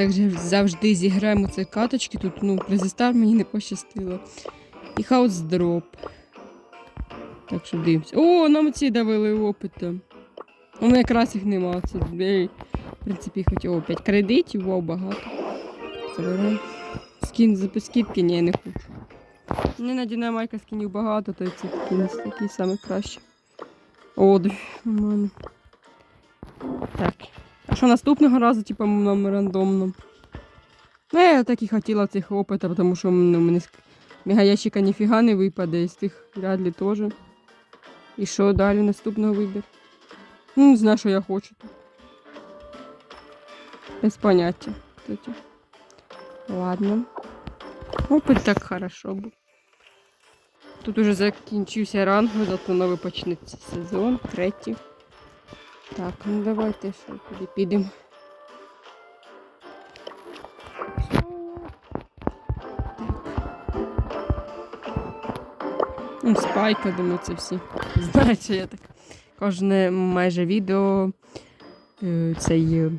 Так завжди зіграємо ці каточки. Тут, ну, презистар мені не пощастило. І хаус дроп. Так що дивимось. О, нам ці давили опита. У мене якраз їх нема. Це, в принципі, хоч о, 5 кредитів, вау, багато. Забираємо. Скін за скидки, ні, не хочу. Мені на динамайка скінів багато, то це такий, не такий самий кращий. О, дві, нормально. Так. А що наступного разу, типу, нам рандомно? Ну, я так і хотіла цих опита, тому що ну, мені з мегаящика ніфіга не випаде, і з тих вряд ли теж. І що далі наступного вибір? Ну, не знаю, що я хочу. Без поняття, кстати. Ладно. Опит так хорошо був. Тут уже закінчився ранг, зато новий почнеться сезон, третій. Так, ну давайте що туди підемо. Ну, спайка, думаю, це всі. Знають, що я так. Кожне майже відео. е, Цей. е,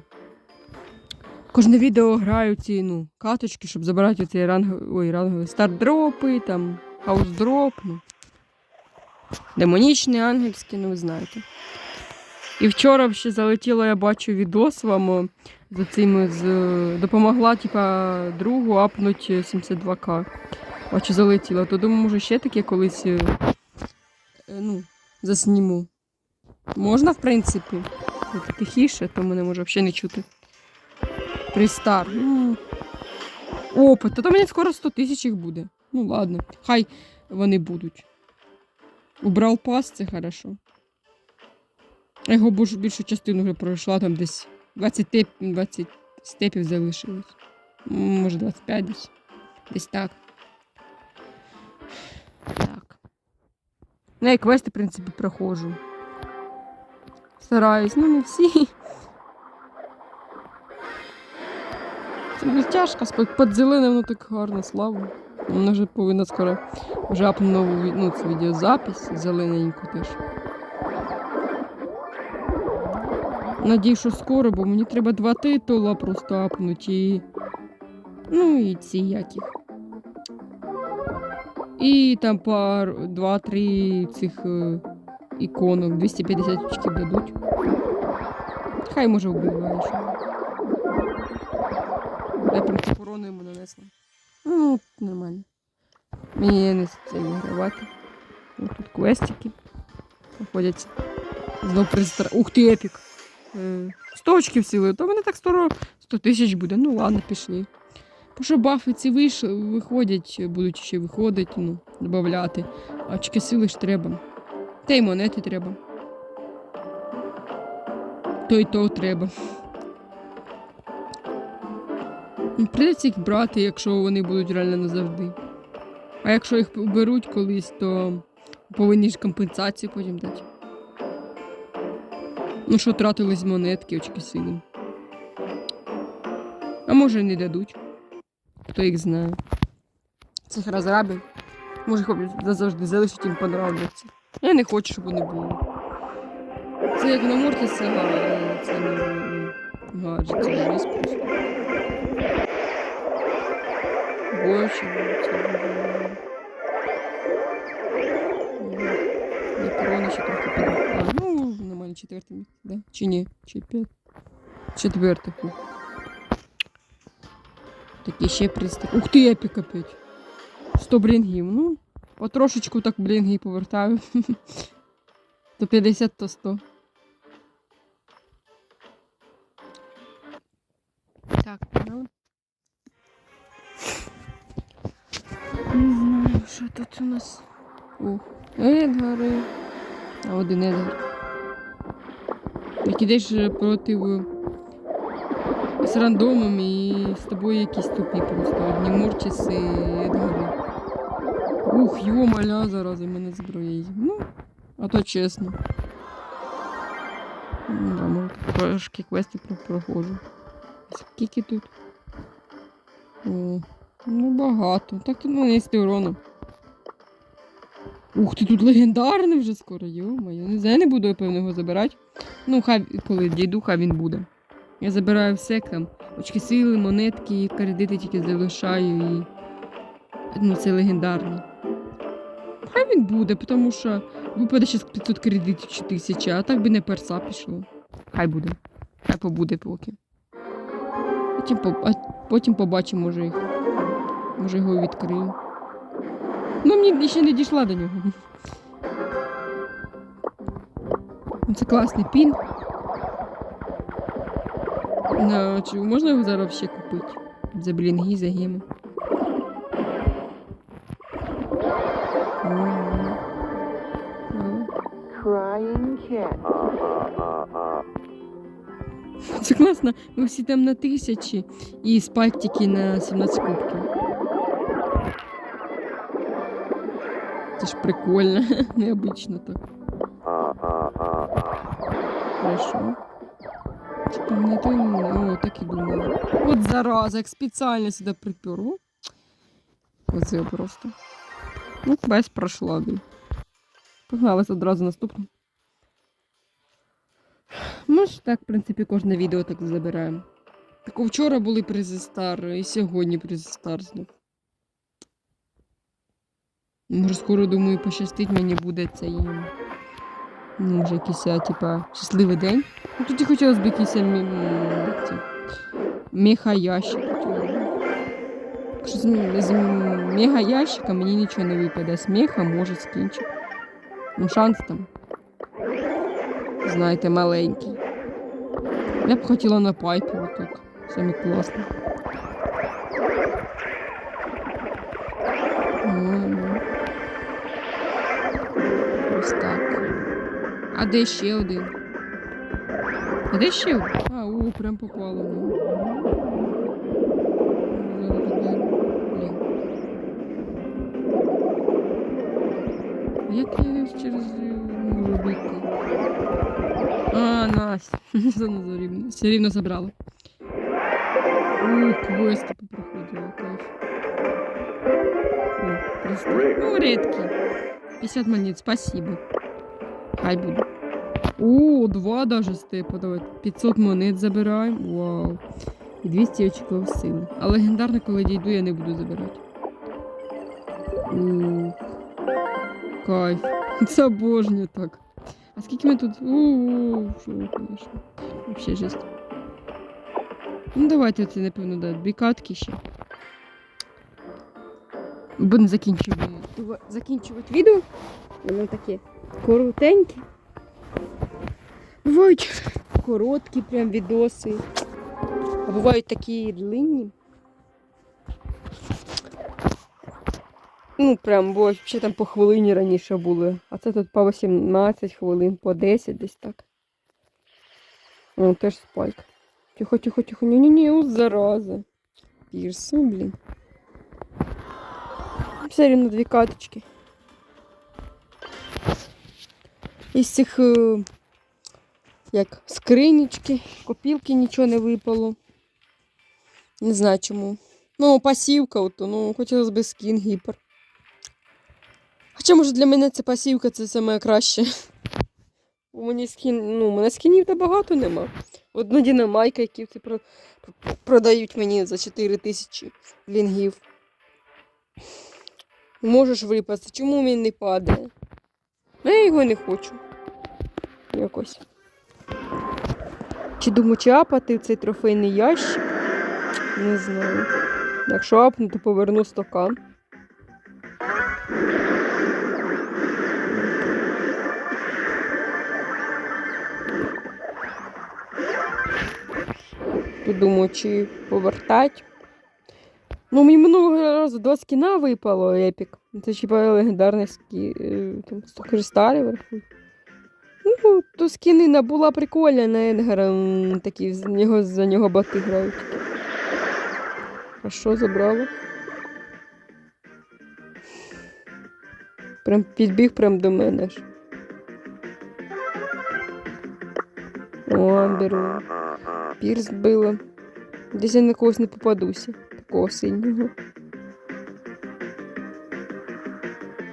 Кожне відео граю ці ну, каточки, щоб забирати оці ранг... Ой, рангові стардропи, там, хаусдроп, ну. Демонічні, ангельські, ну ви знаєте. І вчора ще залетіло, я бачу відос вам за цим з допомогла, типа, другу апнуть 72к. Бачу, залетіло. То думаю, може ще таке колись е, е, ну, засніму. Можна, в принципі. Тихіше, то мене може взагалі не чути. Пристар. Ну, опит. То мені скоро 100 тисяч їх буде. Ну ладно. Хай вони будуть. Убрав пас, це хорошо. Я його більшу, частину вже пройшла, там десь 20, теп, 20 степів залишилось. Може 25 десь. Десь так. Так. Ну, я квести, в принципі, проходжу. Стараюсь, ну не всі. Це не тяжко, під зеленим, ну так гарно, слава. Вона вже повинна скоро вже апну нову ну, цю відеозапись зелененьку теж. Надію, що скоро, бо мені треба два титула просто апнути і. Ну і ці яких. І там пар два-три цих е, іконок. 250 очків дадуть. Хай може вбиває ще. Я прям таку йому нанесла. Ну, нормально. Мені не це вигравати. Ось тут квестики. Проходять. Знов пристра... Ух ти, епік! Е, 100 очків сіли, то мене так 100, 100 тисяч буде. Ну ладно, пішли. Бо що бафи ці виш... виходять, будуть ще виходити, ну, додати. А очки сили ж треба. Та й монети треба. То й то треба. Ну, Придеться їх брати, якщо вони будуть реально назавжди. А якщо їх беруть колись, то повинні ж компенсацію потім дати. Ну що тратили з монетки, очки сили. А може не дадуть. Хто їх знає. Цих розрабів. Може, хоч назавжди залишить їм понравляться. Я не хочу, щоб вони були. Це як на морті села, а це не гаджет, це не просто. Більше це четверте місце, да? Чи ні? Чи п'ять? Четверте. Такі ще приступ. Ух ти, епік опять. 100 блінгів. Ну, потрошечку так блінги повертаю. То 50, то 100. Так, ну. Не знаю, що тут у нас. О, Едгари. А один Едгар. Як ідеш проти з рандомом і з тобою якісь тупі просто. Одні морчиси Едгари. Ух, йо-маля, зарази мене зброєю. Ну, а то чесно. Ну, да, може, трошки квести про- проходжу. Скільки тут? О, ну багато. Так тут ну, є урону. Ух ти, тут легендарний вже скоро, йо-моє. Не знаю, я не буду, я певно, його забирати. Ну, хай коли дійду, хай він буде. Я забираю все там. Очки сили, монетки, кредити тільки залишаю і. Ну, це легендарний. Хай він буде, тому що випаде ще 500 кредитів чи 1000, а так би не перса пішло. Хай буде. Хай побуде поки. Потім, по... потім побачимо, може їх. Може його відкрию. Ну, мені ще не дійшла до нього. Це класний пін. На, чи можна його зараз ще купити? За блінги, за cat. Це класно. Ми всі там на тисячі і спайк тільки на 17 кубків. Це ж прикольно, необычно так. Хорошо. Типа не то, о, так і думала. От зараза, як спеціально сюди припер. О. Оце просто. Ну, без пройшла, блін. Погналась одразу наступну. Ми ж так, в принципі, кожне відео так забираємо. Так вчора були призи стар, і сьогодні призи стар знов. Може, скоро, думаю, пощастить мені буде цей. Ну, Може, якийсь, типа, щасливий день. Ну, хотілося б якийсь м, меха-ящик. Якщо з, з мега-ящика мені нічого не випаде. З меха може скінчик. Ну, шанс там. Знаєте, маленький. Я б хотіла на пайпі отут. Саме класно. А де ще один? А де ще? А, о, прям попало. Ну. Як я через е, можу бити? А, Настя. Все рівно. Забрала. У, квести попроходила, кайф. Ну, редкий. 50 монет, спасибо. Хай буде. О, два даже степа, давай. 500 монет забираємо. Вау. І 200 очков сили. А легендарне, коли дійду, я не буду забирати. Ух. Кайф. Це обожнюю так. А скільки ми тут. Ууу, що, конечно. Вообще жесть. Ну, давайте це, напевно, да, дві ще. Будемо закінчувати. Закінчувати відео. Воно таке коротеньке. Бувають короткі прям відоси. А бувають такі длинні. Ну, прям, бо ще там по хвилині раніше були. А це тут по 18 хвилин, по 10 десь так. О, теж спайк. Тихо, тихо, тихо. Ні-ні-ні, у зараза. Пірсу, блін. Все рівно дві каточки. Із цих е, як скринічки, копілки нічого не випало. Не знаю чому. Ну, пасівка, ото, ну, хотілося б скін гіпер. Хоча, може, для мене це пасівка це саме краще. У мені скін, ну, у мене скінів та багато нема. Одна дінамайка, які це про, продають мені за 4 тисячі лінгів. Можеш випасти, чому він не падає? Ну, я його не хочу. Якось. Чи думаю, чи апати цей трофейний ящик? Не знаю. Якщо апну, то поверну стакан. Думаю, чи повертать. Ну, мені минулого разу два скіна випало епік. Це хіба легендарний скі... е, там 100 кристалів. Ну, то скіни набула прикольна на Енгера, м, такі з нього, за нього бати грають. А що забрало? Прям підбіг прям до мене ж. О, беру. Пірс била. Десь я на когось не попадуся. Такого синього.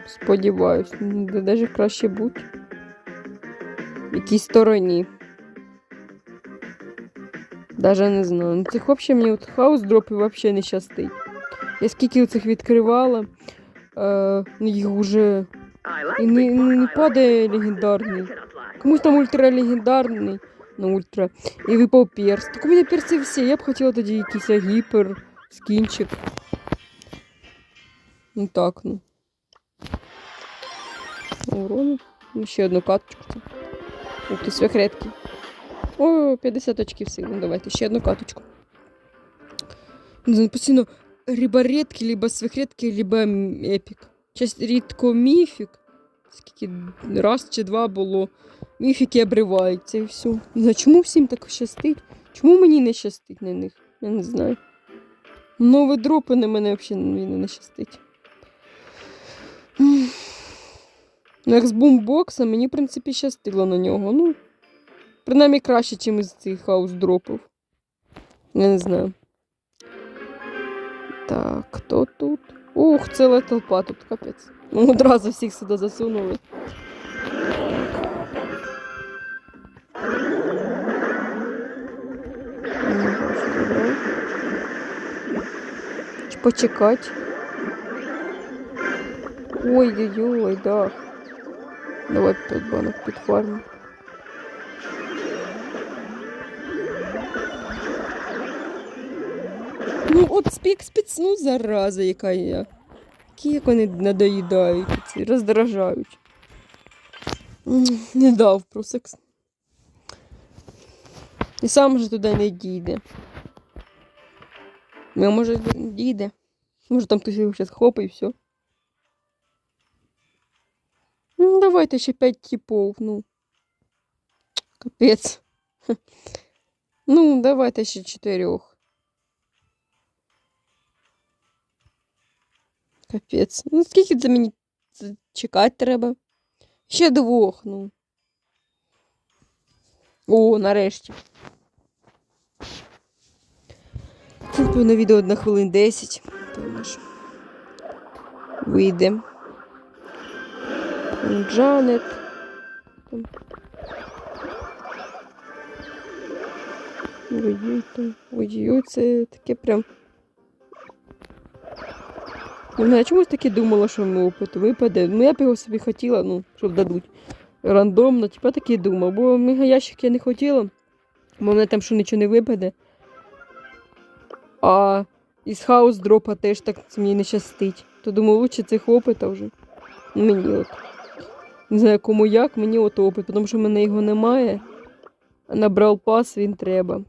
Сподіваюсь, ну, де навіть краще бути. В якійсь стороні. Даже не знаю. Ну, цих взагалі мені от хаус дропів взагалі не щастить. Я скільки цих відкривала, е, ну, їх уже і не, не, не падає легендарний. Комусь там ультралегендарний, ну ультра. І випав перс. Так у мене перси всі. Я б хотіла тоді якийсь гіпер, скінчик. Ну так, ну. Урону. Ну, ще одну каточку. Ух ти. О, 50 очків сили. Ну, давайте, ще одну каточку. Постійно либо редкий, либо свяхретки, либо епік. Часть рідко міфік. Скільки раз чи два було. Міфіки обриваються і все. Не знаю, чому всім так щастить? Чому мені не щастить на них? Я не знаю. Нові дропи на мене взагалі не щастить. Ну, як з бумбокса, мені, в принципі, щастило на нього. Ну, принаймні краще, ніж із цих хаус дропів. Я не знаю. Так, хто тут? Ух, ціла толпа тут, капець. Ну, одразу всіх сюди засунули. Почекати? Ой-ой-ой, да. Давай п'ять банок під. Ну, от спік ну зараза, яка я. Які як вони надоїдають, ці роздражають. Не дав про секс. І сам же туди не дійде. Ну, може, дійде. Може, там хтось його зараз хопить і все. Ну, давайте ще п'ять типов, ну. Капець. Ну, давайте ще чотирьох. Капець. Ну, скільки це мені чекати треба? Ще двох, ну. О, нарешті. Це на відео на хвилин 10. Тому що вийде. Джанет. Ой-ой, там. Ой-ой, це таке прям. Знаю, чомусь таки думала, що ми опит випаде. Ну, я б його собі хотіла, ну, щоб дадуть рандомно, типа таки думав. Бо мегаящик я не хотіла, бо мене там що нічого не випаде. А із хаус дропа теж так мені не щастить. То думаю, лучше цих опита вже. Ну, Мені от. Не знаю, кому як, мені от опит, тому що в мене його немає. Набрав пас, він треба.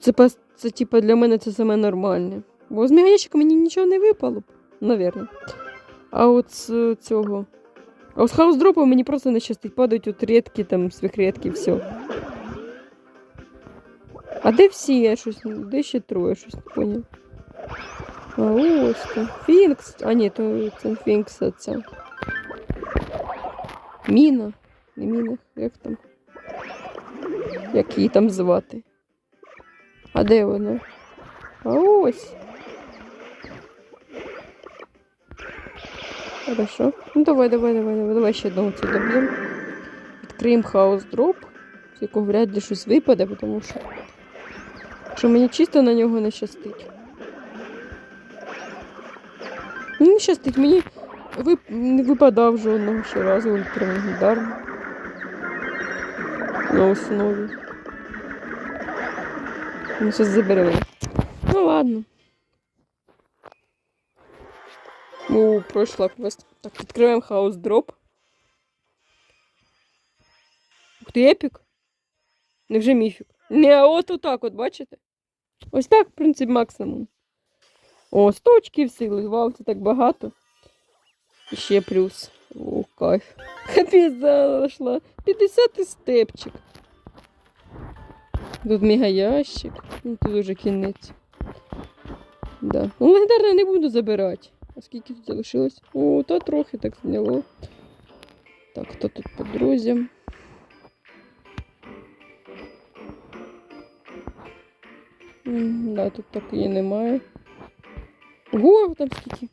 Це, пас- це типа для мене це саме нормальне. Бо з мегаящика мені нічого не випало б, навірно. А от з цього. А з хаус-дропа мені просто не щастить. Падають от рідкі, там, свихредки, все. А де всі? Я щось. Де ще троє, щось не поняв. А ось то. Фінкс. А ні, то це Фінкс це. Міна. Не міна, як там? Як її там звати? А де вона? А ось. Хорошо. Ну давай, давай, давай, давай, давай ще одного цього доб'ємо. Відкриємо хаос дроп, з якого вряд ли щось випаде, тому що. Що мені чисто на нього не щастить. Ну, щастить, мені вип... не випадав жодного ще разу ультрамагнідарно. На основі. Ну, зараз заберемо. Ну ладно. О, пройшла квест. Так, відкриваємо хаус дроп. Ух ти, епік. Невже міфік? Не, от отак, от, бачите? Ось так, в принципі, максимум. О, 100 очків сили, вау, це так багато. Ще плюс. О, кайф. Капець зайшла. 50 степчик. Тут мегаящик. Ну, тут уже кінець. Да. Ну, легендарне не буду забирати. А скільки тут залишилось? О, та трохи так зняло. Так, хто тут по друзям? М, Да, тут такої немає. Ого, там скільки.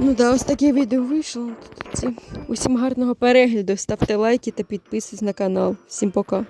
Ну да, ось таке відео вийшло. Усім гарного перегляду. Ставте лайки та підписуйтесь на канал. Всім пока.